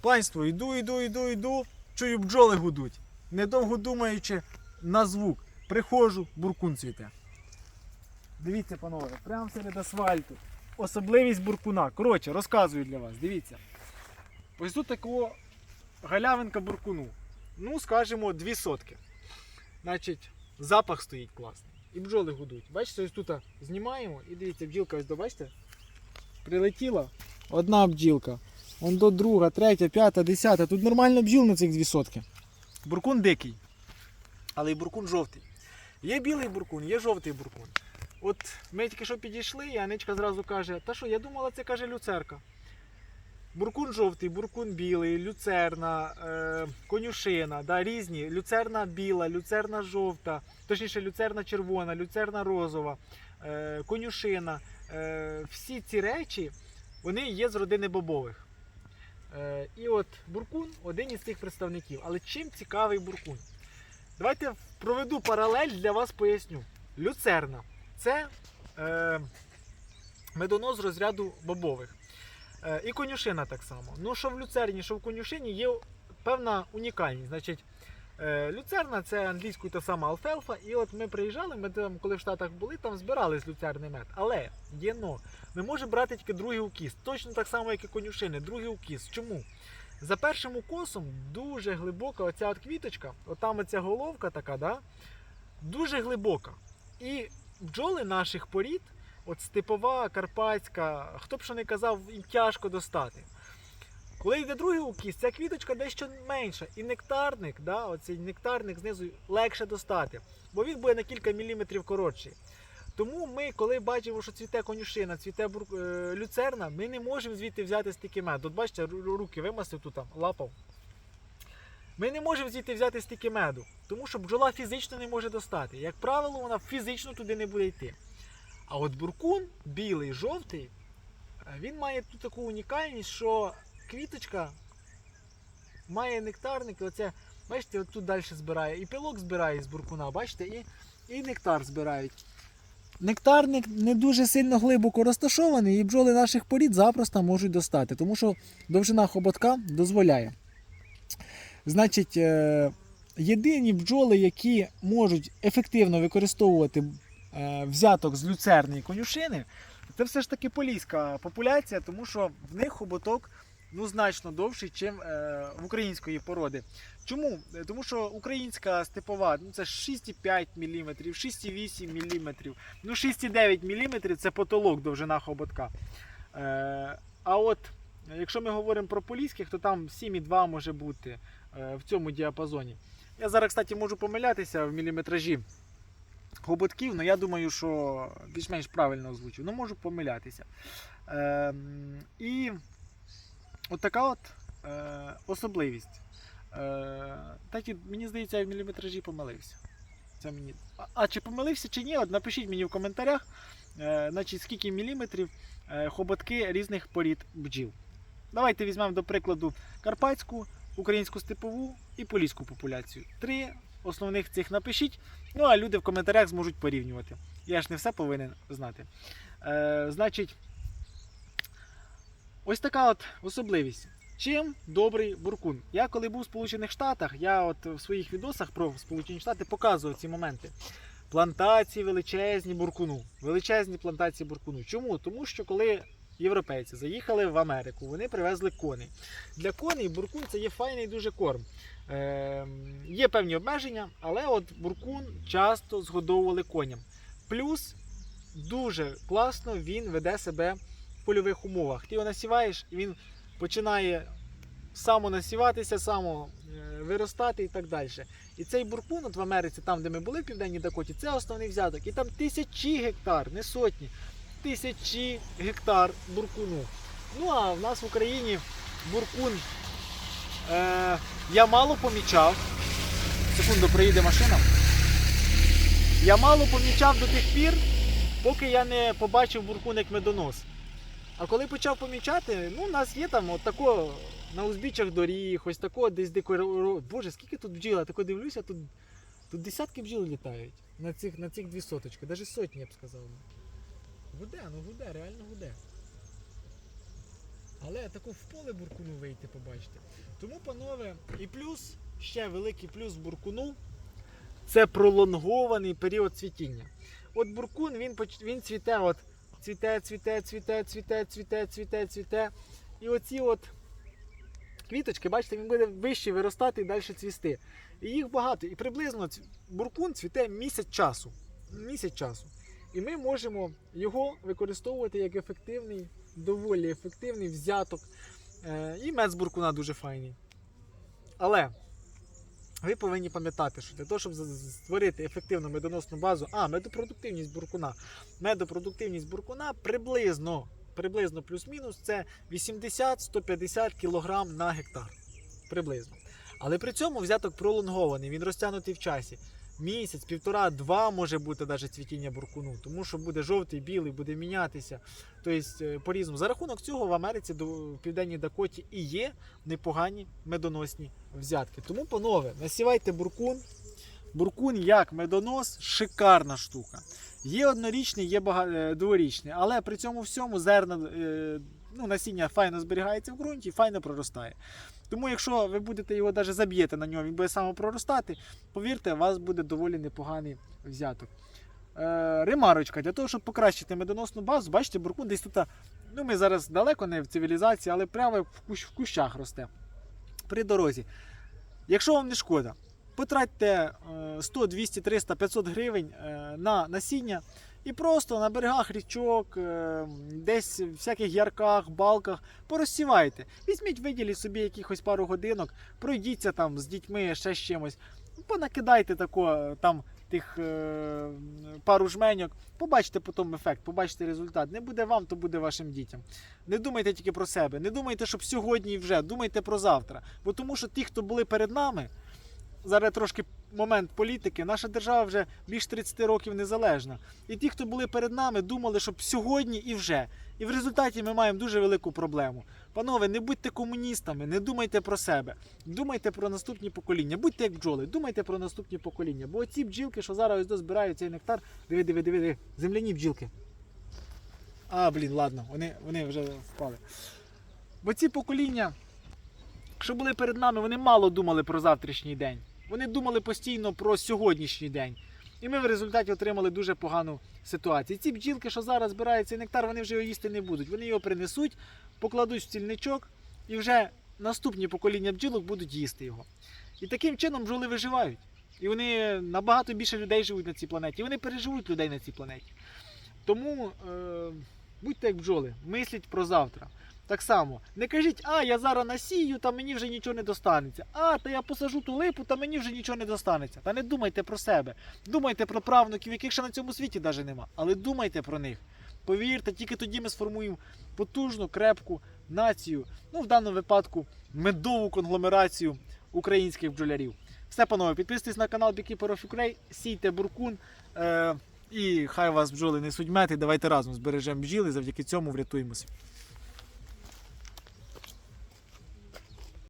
Панство, йду, йду, йду, йду, чую бджоли гудуть. Недовго думаючи на звук. Приходжу, буркун цвіте. Дивіться, панове, прямо серед асфальту. Особливість буркуна. Коротше, розказую для вас. Дивіться. Ось тут такого галявинка буркуну. Ну, скажімо, дві сотки. Значить, запах стоїть класний. І бджоли гудуть. Бачите, ось тут знімаємо і дивіться, бджілка ось до? Прилетіла. Одна бджілка. Вон до друга, третя, п'ята, десята. Тут нормально бджіл на цих дві сотки. Буркун дикий. Але і буркун жовтий. Є білий буркун, є жовтий буркун. От ми тільки що підійшли, і Аничка зразу каже, та що, я думала, це каже люцерка. Буркун жовтий, буркун білий, люцерна, е, конюшина, да, різні. Люцерна біла, люцерна жовта, точніше, люцерна червона, люцерна розова, е, конюшина. Е, всі ці речі вони є з родини бобових. Е, і от буркун один із цих представників. Але чим цікавий буркун? Давайте проведу паралель для вас поясню. Люцерна це е, медонос розряду бобових. Е, і конюшина так само. Ну, що в люцерні, що в конюшині є певна унікальність. Значить, люцерна це англійською та сама алфелфа. І от ми приїжджали, ми там, коли в Штатах були, там збирали люцерний мед. Але є но. Ми можемо брати тільки другий укіс. Точно так само, як і конюшини, другий укіс. Чому? За першим укосом дуже глибока оця от квіточка, отам оця головка така, да? дуже глибока. І бджоли наших порід, от степова, карпатська, хто б що не казав, їм тяжко достати. Коли йде другий укіс, ця квіточка дещо менша. І нектарник, да, оцей нектарник знизу легше достати, бо він буде на кілька міліметрів коротший. Тому ми, коли бачимо, що цвіте конюшина, цвіте е, люцерна, ми не можемо звідти взяти стільки меду. От бачите, руки вимастив тут там, лапав. Ми не можемо звідти взяти стільки меду, тому що бджола фізично не може достати. Як правило, вона фізично туди не буде йти. А от буркун, білий, жовтий, е, він має тут таку унікальність, що квіточка має нектарник, оце, бачите, тут далі збирає. І пилок збирає з буркуна, бачите, і, і нектар збирають. Нектарник не дуже сильно глибоко розташований, і бджоли наших порід запросто можуть достати, тому що довжина хоботка дозволяє. Значить, е, єдині бджоли, які можуть ефективно використовувати е, взяток з люцерни конюшини, це все ж таки поліська популяція, тому що в них хоботок ну, значно довший, ніж в української породи. Чому? Е, Тому що українська степова ну, це 6,5 мм, 6,8 мм, ну 6,9 мм це потолок довжина хоботка. Е, а от якщо ми говоримо про поліських, то там 7,2 може бути е, в цьому діапазоні. Я зараз, кстати, можу помилятися в міліметражі хоботків, але я думаю, що більш-менш правильно озвучив. Ну, можу помилятися. Е, і от така от е, особливість. Е, так і мені здається, я в міліметражі помилився. Це мені... а, а чи помилився, чи ні? От напишіть мені в коментарях, е, значить, скільки міліметрів е, хоботки різних порід бджіл. Давайте візьмемо до прикладу карпатську, українську степову і поліську популяцію. Три основних цих напишіть. Ну а люди в коментарях зможуть порівнювати. Я ж не все повинен знати. Е, значить, ось така от особливість. Чим добрий буркун? Я коли був в Сполучених Штатах, я от в своїх відосах про Сполучені Штати показував ці моменти. Плантації величезні буркуну. Величезні плантації буркуну. Чому? Тому що коли європейці заїхали в Америку, вони привезли коней. Для коней буркун це є файний дуже корм. Е, є певні обмеження, але от буркун часто згодовували коням. Плюс дуже класно він веде себе польових умовах. Ти його насіваєш, і він починає самонасіватися, само е, виростати і так далі. І цей буркун от в Америці, там, де ми були в Південній Дакоті, це основний взяток. І там тисячі гектар, не сотні, тисячі гектар буркуну. Ну а в нас в Україні буркун е, я мало помічав. Секунду, приїде машина. Я мало помічав до тих пір, поки я не побачив буркун як медонос. А коли почав помічати, ну, у нас є там от тако на узбіччях доріг, ось тако десь декоро. Боже, скільки тут бджіл, я тако дивлюся, тут, тут десятки бджіл літають на цих, на цих дві соточки, навіть сотні, я б сказав. Гуде, ну гуде, реально гуде. Але таку в поле буркуну вийти, побачите. Тому, панове, і плюс, ще великий плюс буркуну це пролонгований період цвітіння. От буркун він, він цвіте, от, цвіте, цвіте, цвіте, цвіте, цвіте, цвіте, цвіте. І оці от квіточки, бачите, він буде вище виростати і далі цвісти. І їх багато. І приблизно буркун цвіте місяць часу. Місяць часу. І ми можемо його використовувати як ефективний, доволі ефективний взяток. Е, і мед з буркуна дуже файний. Але ви повинні пам'ятати, що для того, щоб створити ефективну медоносну базу, а медопродуктивність буркуна. Медопродуктивність буркуна приблизно, приблизно плюс-мінус це 80-150 кг на гектар. Приблизно. Але при цьому взяток пролонгований, він розтягнутий в часі. Місяць, півтора, два може бути навіть цвітіння буркуну, тому що буде жовтий, білий, буде мінятися. Тобто е, по-різному. За рахунок цього в Америці в Південній Дакоті і є непогані медоносні взятки. Тому, панове, насівайте буркун. Буркун як медонос шикарна штука. Є однорічний, є е, дворічний, але при цьому всьому зерна, е, ну, насіння файно зберігається в ґрунті файно проростає. Тому, якщо ви будете його навіть заб'єте на ньому, він буде саме проростати, повірте, у вас буде доволі непоганий взяток. Е, ремарочка, для того, щоб покращити медоносну базу, бачите, буркун десь тут. Ну, ми зараз далеко не в цивілізації, але прямо в, кущ, в кущах росте. При дорозі. Якщо вам не шкода, потратьте е, 100, 200, 300, 500 гривень е, на насіння і просто на берегах річок, е, десь в всяких ярках, балках порозсівайте. Візьміть, виділіть собі якихось пару годинок, пройдіться там з дітьми, ще з чимось. Понакидайте тако, е, там тих е, пару жменьок, побачите потім ефект, побачите результат. Не буде вам, то буде вашим дітям. Не думайте тільки про себе, не думайте, щоб сьогодні і вже, думайте про завтра. Бо тому що ті, хто були перед нами, зараз трошки момент політики, наша держава вже більш 30 років незалежна. І ті, хто були перед нами, думали, щоб сьогодні і вже. І в результаті ми маємо дуже велику проблему. Панове, не будьте комуністами, не думайте про себе. Думайте про наступні покоління. Будьте як бджоли, думайте про наступні покоління. Бо ці бджілки, що зараз ось збирають цей нектар, диви, диви, диви, диви, земляні бджілки. А, блін, ладно, вони, вони вже впали. Бо ці покоління, що були перед нами, вони мало думали про завтрашній день. Вони думали постійно про сьогоднішній день. І ми в результаті отримали дуже погану ситуацію. Ці бджілки, що зараз збирають цей нектар, вони вже його їсти не будуть. Вони його принесуть, покладуть в стільничок, і вже наступні покоління бджілок будуть їсти його. І таким чином бджоли виживають. І вони набагато більше людей живуть на цій планеті. І вони переживуть людей на цій планеті. Тому е, будьте як бджоли, мисліть про завтра. Так само, не кажіть, а я зараз насію, та мені вже нічого не достанеться. А, та я посажу ту липу, та мені вже нічого не достанеться. Та не думайте про себе. Думайте про правнуків, яких ще на цьому світі навіть нема. Але думайте про них. Повірте, тільки тоді ми сформуємо потужну, крепку націю. Ну, в даному випадку, медову конгломерацію українських бджолярів. Все, панове, підписуйтесь на канал Beekeeper of Ukraine, сійте буркун. Е- і хай вас бджоли несуть мед, і давайте разом збережемо бджіли, завдяки цьому врятуємося.